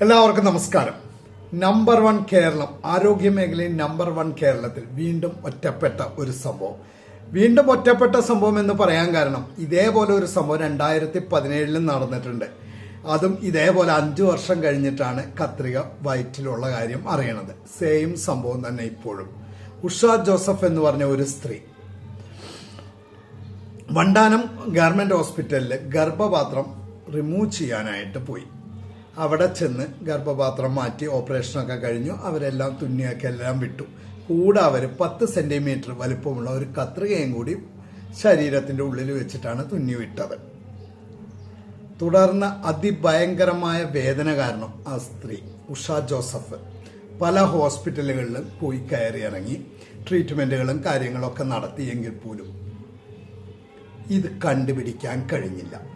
എല്ലാവർക്കും നമസ്കാരം. Number one Keralam ആരോഗ്യ മേഖലയിൽ നമ്പർ വൺ കേരളത്തിൽ വീണ്ടും ഒറ്റപ്പെട്ട ഒരു സംഭവം. വീണ്ടും ഒറ്റപ്പെട്ട സംഭവം എന്ന് പറയാൻ കാരണം ഇതേപോലെ ഒരു സംഭവം രണ്ടായിരത്തി പതിനേഴിലും നടന്നിട്ടുണ്ട്. അതും ഇതേപോലെ അഞ്ചു വർഷം കഴിഞ്ഞിട്ടാണ് കത്രിക വയറ്റിലുള്ള കാര്യം അറിയണത്. സെയിം സംഭവം തന്നെ ഇപ്പോഴും. ഉഷ ജോസഫ് എന്ന് പറഞ്ഞ ഒരു സ്ത്രീ. വണ്ടാനം ഗവൺമെന്റ് ഹോസ്പിറ്റലിൽ ഗർഭപാത്രം റിമൂവ് ചെയ്യാനായിട്ട് പോയി. അവിടെ ചെന്ന് ഗർഭപാത്രം മാറ്റി ഓപ്പറേഷനൊക്കെ കഴിഞ്ഞു. അവരെല്ലാം തുന്നിയൊക്കെ എല്ലാം വിട്ടു. കൂടെ അവർ പത്ത് സെന്റിമീറ്റർ വലിപ്പമുള്ള ഒരു കത്രികയും കൂടി ശരീരത്തിന്റെ ഉള്ളിൽ വെച്ചിട്ടാണ് തുന്നി വിട്ടത്. തുടർന്ന് അതിഭയങ്കരമായ വേദന കാരണം ആ സ്ത്രീ ഉഷ ജോസഫ് പല ഹോസ്പിറ്റലുകളിലും പോയി കയറി ഇറങ്ങി ട്രീറ്റ്മെന്റുകളും കാര്യങ്ങളൊക്കെ നടത്തിയെങ്കിൽ പോലും ഇത് കണ്ടുപിടിക്കാൻ കഴിഞ്ഞില്ല.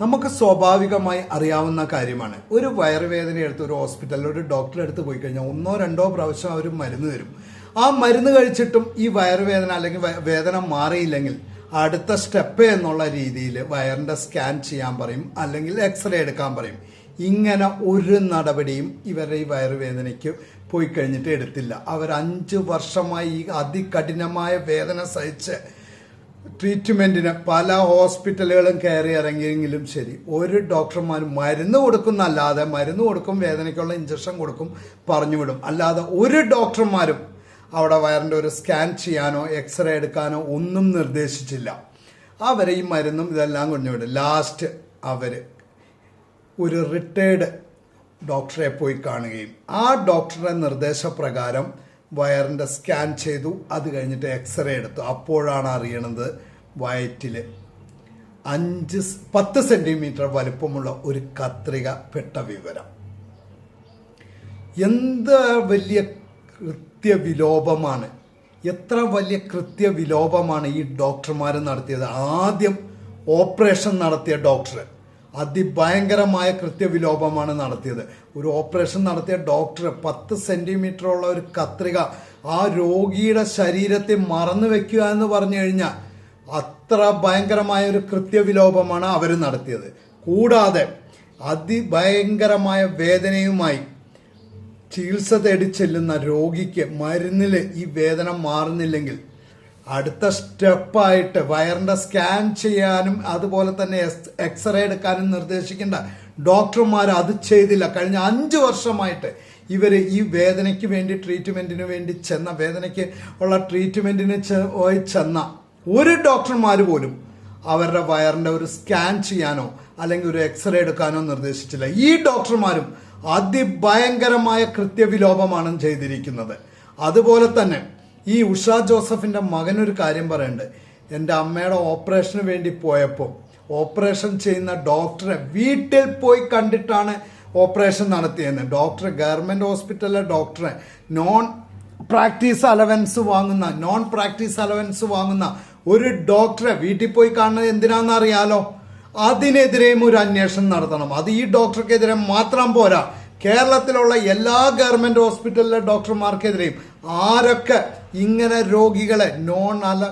നമുക്ക് സ്വാഭാവികമായി അറിയാവുന്ന കാര്യമാണ്. ഒരു വയറുവേദന എടുത്ത് ഒരു ഹോസ്പിറ്റലിൽ ഒരു ഡോക്ടറെ അടുത്ത് പോയി കഴിഞ്ഞാൽ ഒന്നോ രണ്ടോ പ്രാവശ്യം അവർ മരുന്ന് തരും. ആ മരുന്ന് കഴിച്ചിട്ടും ഈ വയറുവേദന അല്ലെങ്കിൽ വേദന മാറിയില്ലെങ്കിൽ അടുത്ത സ്റ്റെപ്പ് എന്നുള്ള രീതിയിൽ വയറിന്റെ സ്കാൻ ചെയ്യാൻ പറയും അല്ലെങ്കിൽ എക്സ്റേ എടുക്കാൻ പറയും. ഇങ്ങനെ ഒരു നടപടിയും ഇവരുടെ ഈ വയറുവേദനയ്ക്ക് പോയി കഴിഞ്ഞിട്ട് എടുത്തില്ല. അവർ അഞ്ച് വർഷമായി ഈ അതികഠിനമായ വേദന സഹിച്ച് ട്രീറ്റ്മെന്റിന് പല ഹോസ്പിറ്റലുകളും കയറി ഇറങ്ങിയെങ്കിലും ശരി ഒരു ഡോക്ടർമാരും മരുന്ന് കൊടുക്കുന്നല്ലാതെ മരുന്ന് കൊടുക്കും വേദനയ്ക്കുള്ള ഇഞ്ചക്ഷൻ കൊടുക്കും പറഞ്ഞു വിടും. അല്ലാതെ ഒരു ഡോക്ടർമാരും അവിടെ വയറിന്റെ ഒരു സ്കാൻ ചെയ്യാനോ എക്സ്റേ എടുക്കാനോ ഒന്നും നിർദ്ദേശിച്ചില്ല. അവരെ ഈ മരുന്നും ഇതെല്ലാം കൊണ്ടുവിടും ലാസ്റ്റ് അവർ ഒരു റിട്ടയർഡ് ഡോക്ടറെ പോയി കാണുകയും ആ ഡോക്ടറുടെ നിർദ്ദേശപ്രകാരം വയറിന്റെ സ്കാൻ ചെയ്തു അത് കഴിഞ്ഞിട്ട് എക്സ്റേ എടുത്തു. അപ്പോഴാണ് അറിയണത് വയറ്റിൽ അഞ്ച് പത്ത് സെന്റിമീറ്റർ വലുപ്പമുള്ള ഒരു കത്രിക പെട്ട വിവരം. എന്ത് വലിയ കൃത്യവിലോപമാണ് എത്ര വലിയ കൃത്യവിലോപമാണ് ഈ ഡോക്ടർമാർ നടത്തിയത്? ആദ്യം ഓപ്പറേഷൻ നടത്തിയ ഡോക്ടർ അതിഭയങ്കരമായ കൃത്യവിലോപമാണ് നടത്തിയത്. ഒരു ഓപ്പറേഷൻ നടത്തിയ ഡോക്ടർ പത്ത് സെന്റിമീറ്ററുള്ള ഒരു കത്രിക ആ രോഗിയുടെ ശരീരത്തെ മറന്നു വെക്കുക എന്ന് പറഞ്ഞു കഴിഞ്ഞാൽ അത്ര ഭയങ്കരമായ ഒരു കൃത്യവിലോപമാണ് അവർ നടത്തിയത്. കൂടാതെ അതിഭയങ്കരമായ വേദനയുമായി ചികിത്സ തേടി ചെല്ലുന്ന രോഗിക്ക് മരുന്നിൽ ഈ വേദന മാറുന്നില്ലെങ്കിൽ അടുത്ത സ്റ്റെപ്പായിട്ട് വയറിന്റെ സ്കാൻ ചെയ്യാനും അതുപോലെ തന്നെ എക്സ്റേ എടുക്കാനും നിർദ്ദേശിക്കേണ്ട ഡോക്ടർമാർ അത് ചെയ്തില്ല. കഴിഞ്ഞ അഞ്ച് വർഷമായിട്ട് ഇവർ ഈ വേദനയ്ക്ക് വേണ്ടി ട്രീറ്റ്മെന്റിന് വേണ്ടി ചെന്ന വേദനയ്ക്ക് ഉള്ള ട്രീറ്റ്മെന്റിന് ചെ- പോയി ചെന്ന ഒരു ഡോക്ടർമാർ പോലും അവരുടെ വയറിന്റെ ഒരു സ്കാൻ ചെയ്യാനോ അല്ലെങ്കിൽ ഒരു എക്സ്റേ എടുക്കാനോ നിർദ്ദേശിച്ചില്ല. ഈ ഡോക്ടർമാരും അതിഭയങ്കരമായ കൃത്യവിലോപമാണ് ചെയ്തിരിക്കുന്നത്. അതുപോലെ തന്നെ ഈ ഉഷ ജോസഫിന്റെ മകനൊരു കാര്യം പറയണ്ട്. എന്റെ അമ്മയുടെ ഓപ്പറേഷന് വേണ്ടി പോയപ്പോൾ ഓപ്പറേഷൻ ചെയ്യുന്ന ഡോക്ടറെ വീട്ടിൽ പോയി കണ്ടിട്ടാണ് ഓപ്പറേഷൻ നടത്തിയത് ഡോക്ടർ ഗവൺമെന്റ് ഹോസ്പിറ്റലിലെ ഡോക്ടറെ നോൺ പ്രാക്ടീസ് അലവൻസ് വാങ്ങുന്ന നോൺ പ്രാക്ടീസ് അലവൻസ് വാങ്ങുന്ന ഒരു ഡോക്ടറെ വീട്ടിൽ പോയി കാണുന്നത് എന്തിനാണെന്ന് അറിയാലോ അതിനെതിരെയും ഒരു അന്വേഷണം നടത്തണം. അത് ഈ ഡോക്ടർക്കെതിരെ മാത്രം പോരാ. കേരളത്തിലുള്ള എല്ലാ ഗവൺമെന്റ് ഹോസ്പിറ്റലിലെ ഡോക്ടർമാർക്കെതിരെയും ആരൊക്കെ ഇങ്ങനെ രോഗികളെ നോൺ അല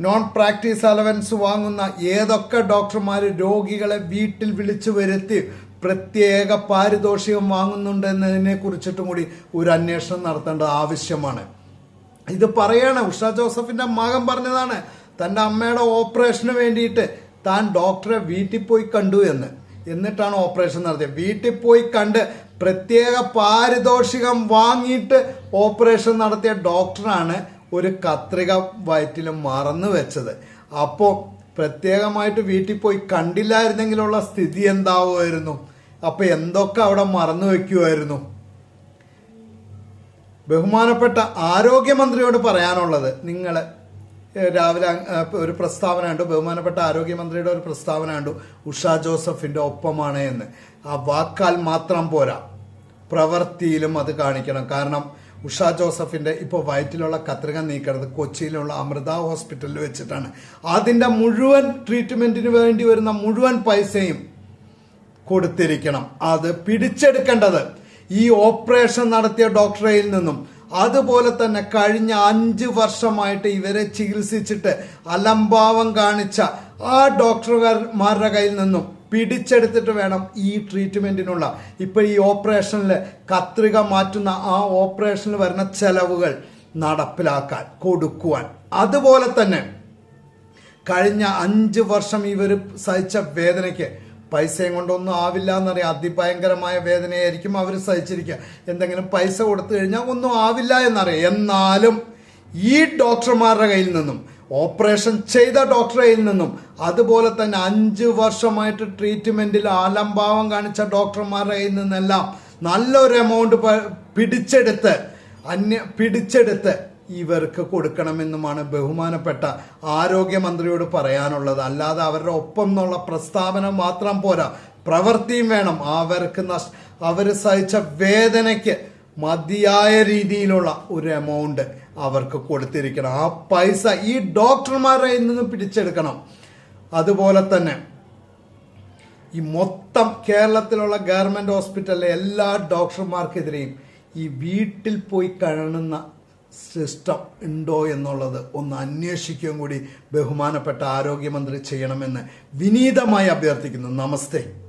നോൺ പ്രാക്ടീസ് അലവൻസ് വാങ്ങുന്ന ഏതൊക്കെ ഡോക്ടർമാർ രോഗികളെ വീട്ടിൽ വിളിച്ചു വരുത്തി പ്രത്യേക പാരിതോഷികം വാങ്ങുന്നുണ്ട് എന്നതിനെ കുറിച്ചിട്ടും കൂടി ഒരു അന്വേഷണം നടത്തേണ്ട ആവശ്യമാണ്. ഇത് പറയാണ് ഉഷ ജോസഫിന്റെ മകൻ പറഞ്ഞതാണ് തന്റെ അമ്മയുടെ ഓപ്പറേഷന് വേണ്ടിയിട്ട് താൻ ഡോക്ടറെ വീട്ടിൽ പോയി കണ്ടു എന്ന്. എന്നിട്ടാണ് ഓപ്പറേഷൻ നടത്തിയത്. വീട്ടിൽ പോയി കണ്ട് പ്രത്യേക പാരിതോഷികം വാങ്ങിയിട്ട് ഓപ്പറേഷൻ നടത്തിയ ഡോക്ടറാണ് ഒരു കത്രിക വയറ്റിൽ മറന്നു വെച്ചത്. അപ്പോൾ പ്രത്യേകമായിട്ട് വീട്ടിൽ പോയി കണ്ടില്ലായിരുന്നെങ്കിലുള്ള സ്ഥിതി എന്താവുമായിരുന്നു? അപ്പൊ എന്തൊക്കെ അവിടെ മറന്നു വെക്കുമായിരുന്നു? ബഹുമാനപ്പെട്ട ആരോഗ്യമന്ത്രിയോട് പറയാനുള്ളത് നിങ്ങൾ രാവിലെ ഒരു പ്രസ്താവന കണ്ടു. ബഹുമാനപ്പെട്ട ആരോഗ്യമന്ത്രിയുടെ ഒരു പ്രസ്താവന കണ്ടു. ഉഷ ജോസഫിന്റെ ഒപ്പമാണ് എന്ന്. ആ വാക്കാൽ മാത്രം പോരാ. പ്രവൃത്തിയിലും അത് കാണിക്കണം. കാരണം ഉഷ ജോസഫിന്റെ ഇപ്പോൾ വയറ്റിലുള്ള കത്രിക നീക്കണത് കൊച്ചിയിലുള്ള അമൃത ഹോസ്പിറ്റലിൽ വെച്ചിട്ടാണ്. അതിന്റെ മുഴുവൻ ട്രീറ്റ്മെന്റിന് വേണ്ടി വരുന്ന മുഴുവൻ പൈസയും കൊടുത്തിരിക്കണം. അത് പിടിച്ചെടുക്കേണ്ടത് ഈ ഓപ്പറേഷൻ നടത്തിയ ഡോക്ടറയിൽ നിന്നും അതുപോലെ തന്നെ കഴിഞ്ഞ അഞ്ച് വർഷമായിട്ട് ഇവരെ ചികിത്സിച്ചിട്ട് അലംഭാവം കാണിച്ച ആ ഡോക്ടർമാരുടെ കയ്യിൽ നിന്നും പിടിച്ചെടുത്തിട്ട് വേണം ഈ ട്രീറ്റ്മെന്റിനുള്ള ഇപ്പൊ ഈ ഓപ്പറേഷനിൽ കത്രിക മാറ്റുന്ന ആ ഓപ്പറേഷനിൽ വരുന്ന ചെലവുകൾ നടപ്പിലാക്കാൻ കൊടുക്കുവാൻ. അതുപോലെ തന്നെ കഴിഞ്ഞ അഞ്ച് വർഷം ഇവർ സഹിച്ച വേദനയ്ക്ക് പൈസയും കൊണ്ടൊന്നും ആവില്ല എന്നറിയാം. അതിഭയങ്കരമായ വേദനയായിരിക്കും അവർ സഹിച്ചിരിക്കുക. എന്തെങ്കിലും പൈസ കൊടുത്തു കഴിഞ്ഞാൽ ഒന്നും ആവില്ല എന്നറിയാം. എന്നാലും ഈ ഡോക്ടർമാരുടെ കയ്യിൽ നിന്നും ഓപ്പറേഷൻ ചെയ്ത ഡോക്ടറെ കയ്യിൽ നിന്നും അതുപോലെ തന്നെ അഞ്ച് വർഷമായിട്ട് ട്രീറ്റ്മെന്റിൽ ആലംഭാവം കാണിച്ച ഡോക്ടർമാരുടെ കയ്യിൽ നിന്നെല്ലാം നല്ലൊരു എമൗണ്ട് പിടിച്ചെടുത്ത് അന്യ പിടിച്ചെടുത്ത് ഇവർക്ക് കൊടുക്കണമെന്നുമാണ് ബഹുമാനപ്പെട്ട ആരോഗ്യമന്ത്രിയോട് പറയാനുള്ളത്. അല്ലാതെ അവരുടെ ഒപ്പം എന്നുള്ള പ്രസ്താവന മാത്രം പോരാ. പ്രവൃത്തിയും വേണം. അവർക്ക് നഷ് അവർ സഹിച്ച വേദനയ്ക്ക് മതിയായ രീതിയിലുള്ള ഒരു എമൗണ്ട് അവർക്ക് കൊടുത്തിരിക്കണം. ആ പൈസ ഈ ഡോക്ടർമാരുടെ കയ്യിൽ നിന്ന് പിടിച്ചെടുക്കണം. അതുപോലെ തന്നെ ഈ മൊത്തം കേരളത്തിലുള്ള ഗവൺമെന്റ് ഹോസ്പിറ്റലിലെ എല്ലാ ഡോക്ടർമാർക്കെതിരെയും ഈ വീട്ടിൽ പോയി കാണുന്ന സിസ്റ്റം ഉണ്ടോ എന്നുള്ളത് ഒന്ന് അന്വേഷിക്കുകയും കൂടി ബഹുമാനപ്പെട്ട ആരോഗ്യമന്ത്രി ചെയ്യണമെന്ന് വിനീതമായി അഭ്യർത്ഥിക്കുന്നു. നമസ്തേ.